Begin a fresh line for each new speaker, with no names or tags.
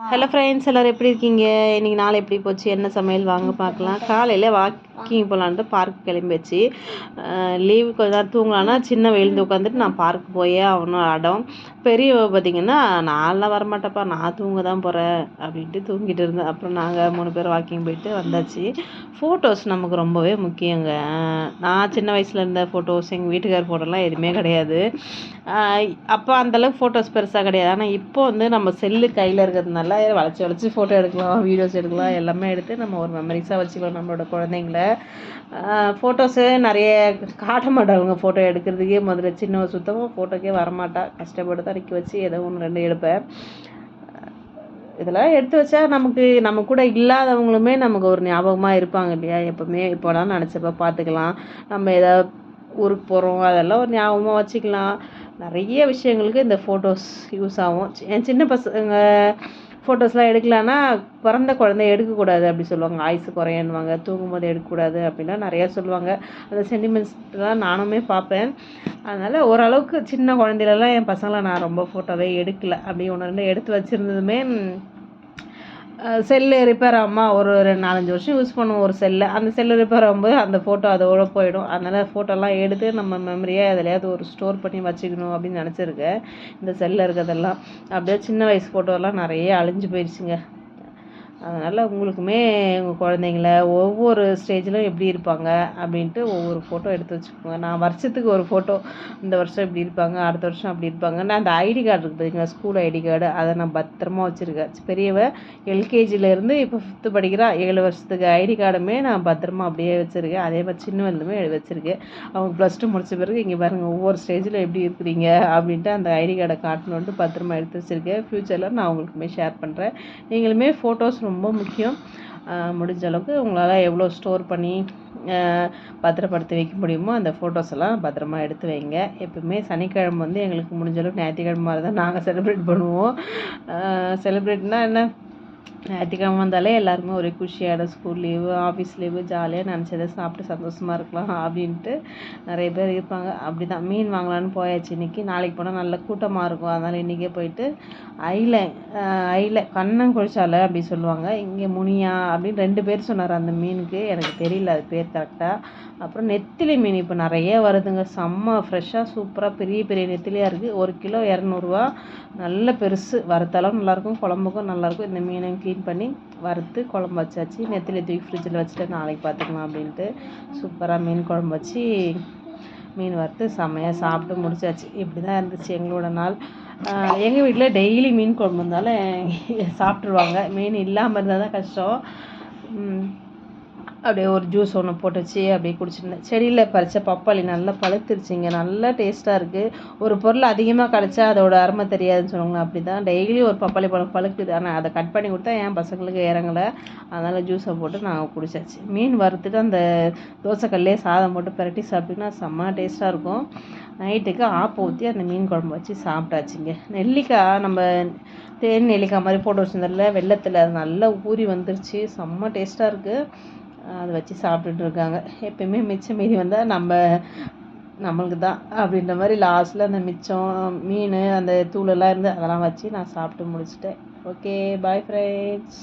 Hello friends எல்லோரும் எப்படி இருக்கீங்க? இன்றைக்கி நாள் எப்படி போச்சு? என்ன சமையல்? வாங்க பார்க்கலாம். காலையில் வாக்கிங் போகலான்ட்டு பார்க் கிளம்பிச்சு லீவு கொஞ்சம் நேரம் தூங்கலான்னா சின்ன வெயிலுந்து உட்காந்துட்டு நான் பார்க் போயே அவனும் அடம். பெரியவ பார்த்திங்கன்னா நான்லாம் வரமாட்டேப்பா நான் தூங்க தான் போகிறேன் அப்படின்ட்டு தூங்கிட்டு இருந்தேன் அப்புறம் நாங்கள் மூணு பேர் வாக்கிங் போயிட்டு வந்தாச்சு. ஃபோட்டோஸ் நமக்கு ரொம்பவே முக்கியங்க. நான் சின்ன வயசில் இருந்த ஃபோட்டோஸ் எங்கள் வீட்டுக்கார் ஃபோட்டோலாம் எதுவுமே கிடையாது. அப்போ அந்தளவுக்கு ஃபோட்டோஸ் பெருசாக கிடையாது. ஆனால் இப்போ வந்து நம்ம செல்லு கையில் இருக்கிறதுனால நல்லா வளைச்சி வளைச்சி ஃபோட்டோ எடுக்கலாம் வீடியோஸ் எடுக்கலாம் எல்லாமே எடுத்து நம்ம ஒரு மெமரிஸாக வச்சுக்கலாம் நம்மளோட குழந்தைங்கள. ஃபோட்டோஸு நிறைய காட்ட மாட்டாங்க ஃபோட்டோ எடுக்கிறதுக்கே. முதல்ல சின்ன சுத்தமாக ஃபோட்டோக்கே வரமாட்டா. கஷ்டப்பட்டு தான் நிற்க வச்சு ஏதோ ஒன்று ரெண்டு எடுப்பேன். இதெல்லாம் எடுத்து வச்சா நமக்கு நம்ம கூட இல்லாதவங்களுமே நமக்கு ஒரு ஞாபகமாக இருப்பாங்க இல்லையா? எப்போவுமே இப்போலாம் நினச்சப்ப பார்த்துக்கலாம் நம்ம ஏதாவது ஊருக்கு போகிறோம் அதெல்லாம் ஒரு ஞாபகமாக வச்சுக்கலாம். நிறைய விஷயங்களுக்கு இந்த ஃபோட்டோஸ் யூஸ் ஆகும். என் சின்ன பசங்க ஃபோட்டோஸ்லாம் எடுக்கலான்னா பிறந்த குழந்தை எடுக்கக்கூடாது அப்படி சொல்லுவாங்க. ஆயுசு குறையன்னுவாங்க. தூங்கும்போது எடுக்கக்கூடாது அப்படின்லாம் நிறையா சொல்லுவாங்க. அந்த சென்டிமெண்ட்ஸ்லாம் நானுமே பார்ப்பேன். அதனால் ஓரளவுக்கு சின்ன குழந்தையிலலாம் என் பசங்களை நான் ரொம்ப ஃபோட்டோவே எடுக்கலை. அப்படி ஒன்று ரெண்டு எடுத்து வச்சுருந்ததுமே செல்லு ரிப்பேர் ஆகுமா? ஒரு ரெண்டு நாலஞ்சு வருஷம் யூஸ் பண்ணுவோம் ஒரு செல்லை. அந்த செல்லு ரிப்பேர் ஆகும்போது அந்த ஃபோட்டோ அதோட போயிடும். அதனால் ஃபோட்டோலாம் எடுத்து நம்ம மெமரியாக எதுலையாவது ஒரு ஸ்டோர் பண்ணி வச்சுக்கணும் அப்படின்னு நினச்சிருக்கேன். இந்த செல்லில் இருக்கிறதெல்லாம். அப்படியே சின்ன வயசு ஃபோட்டோலாம் நிறைய அழிஞ்சு போயிடுச்சுங்க அதனால் உங்களுக்குமே உங்கள் குழந்தைங்கள ஒவ்வொரு ஸ்டேஜிலும் எப்படி இருப்பாங்க அப்படின்ட்டு ஒவ்வொரு ஃபோட்டோ எடுத்து வச்சுக்கோங்க. நான் வருஷத்துக்கு ஒரு ஃபோட்டோ இந்த வருஷம் இப்படி இருப்பாங்க அடுத்த வருஷம் அப்படி இருப்பாங்க. நான் அந்த ஐடி கார்டு இருக்குது பார்த்தீங்களா ஸ்கூல் ஐடி கார்டு அதை நான் பத்திரமா வச்சுருக்கேன். பெரியவ எல்கேஜிலேருந்து இப்போ ஃபிஃப்த்து படிக்கிறா. ஏழு வருஷத்துக்கு ஐடி கார்டுமே நான் பத்திரமா அப்படியே வச்சுருக்கேன். அதே மாதிரி சின்னவந்துமே வச்சுருக்கேன். அவங்க ப்ளஸ் டூ முடிச்ச பிறகு இங்கே பாருங்கள் ஒவ்வொரு ஸ்டேஜில் எப்படி இருக்கிறீங்க அப்படின்ட்டு அந்த ஐடி கார்டை காட்டணுன்ட்டு பத்திரமா எடுத்து வச்சுருக்கேன். ஃப்யூச்சரில் நான் உங்களுக்குமே ஷேர் பண்ணுறேன் நீங்களுமே ஃபோட்டோஸ் ரொம்ப ரொம்ப முக்கியம். முடிஞ்ச அளவுக்கு உங்களால் எவ்வளோ ஸ்டோர் பண்ணி பத்திரப்படுத்தி வைக்க முடியுமோ அந்த ஃபோட்டோஸ் எல்லாம் பத்திரமா எடுத்து வைங்க. எப்பவுமே சனிக்கிழமை வந்து எங்களுக்கு முடிஞ்சளவுக்கு ஞாயிற்றுக்கிழமை மாதிரி தான் நாங்கள் செலிப்ரேட் பண்ணுவோம் செலிப்ரேட்னால் என்ன? ஞாயிற்றுக்கிழமை வந்தாலே எல்லாருமே ஒரே குஷியாகிடும் ஸ்கூல் லீவு ஆஃபீஸ் லீவு ஜாலியாக நினச்சதை சாப்பிட்டு சந்தோஷமாக இருக்கலாம் அப்படின்ட்டு நிறைய பேர் இருப்பாங்க. அப்படி தான் மீன் வாங்கலான்னு போயாச்சு. இன்றைக்கி நாளைக்கு போனால் நல்ல கூட்டமாக இருக்கும். அதனால் இன்றைக்கே போயிட்டு ஐல ஐல கண்ணங்குழிச்சாலை அப்படி சொல்லுவாங்க. இங்கே முனியா அப்படின்னு ரெண்டு பேர் சொன்னார் அந்த மீனுக்கு. எனக்கு தெரியல அது பேர் கரெக்டாக அப்புறம் நெத்திலி மீன் இப்போ நிறைய வருதுங்க. செம்ம ஃப்ரெஷ்ஷாக சூப்பராக பெரிய பெரிய நெத்திலியாக இருக்குது ஒரு கிலோ இரநூறுவா. நல்ல பெருசு. வறுத்தாலும் நல்லாயிருக்கும். குழம்புக்கும் நல்லாயிருக்கும். இந்த மீனை க்ளீன் பண்ணி வறுத்து குழம்பு வச்சாச்சு. நெத்திலி தூக்கி ஃப்ரிட்ஜில் வச்சுட்டு நாளைக்கு பார்த்துக்கலாம் அப்படின்ட்டு சூப்பராக மீன் குழம்பு வச்சு மீன் வறுத்து செம்மையாக சாப்பிட்டு முடிச்சாச்சு. இப்படி தான் இருந்துச்சு எங்களோட நாள். எங்கள் வீட்டில் டெய்லி மீன் குழம்பு இருந்தாலும் சாப்பிட்ருவாங்க மீன் இல்லாமல் இருந்தால் தான் கஷ்டம் அப்படியே ஒரு ஜூஸ் ஒன்று போட்டு வச்சு அப்படியே குடிச்சிருந்தேன். செடியில் பறித்த பப்பாளி நல்லா பழுத்துருச்சிங்க. நல்லா டேஸ்ட்டாக இருக்குது ஒரு பொருள் அதிகமாக கிடச்சா அதோட அருமை தெரியாதுன்னு சொல்லுவாங்க. அப்படி தான் டெய்லி ஒரு பப்பாளி பழம் பழுக்குது. ஆனால் அதை கட் பண்ணி கொடுத்தா என் பசங்களுக்கு இறங்கலை. அதனால் ஜூஸை போட்டு நான் குடிச்சாச்சு. மீன் வறுத்துட்டு அந்த தோசைக்கல்லே சாதம் போட்டு பரட்டி சாப்பிட்டிங்கன்னா செம்ம டேஸ்ட்டாக இருக்கும். நைட்டுக்கு ஆப்பை ஊற்றி அந்த மீன் குழம்பு வச்சு சாப்பிட்டாச்சுங்க. நெல்லிக்காய் நம்ம தேன் நெல்லிக்காய் மாதிரி போட்டு வச்சுருந்ததில்ல வெள்ளத்தில் அது நல்லா ஊறி வந்துருச்சு. செம்ம டேஸ்ட்டாக இருக்குது அதை வச்சு சாப்பிட்டுட்டு இருக்காங்க எப்பயுமே மிச்சம் மீதி வந்தால் நம்ம நம்மளுக்கு தான் அப்படின்ற மாதிரி லாஸ்ட்டில் அந்த மிச்சம் மீன் அந்த தூளெல்லாம் இருந்து அதெல்லாம் வச்சு நான் சாப்பிட்டு முடிச்சிட்டேன். Okay bye friends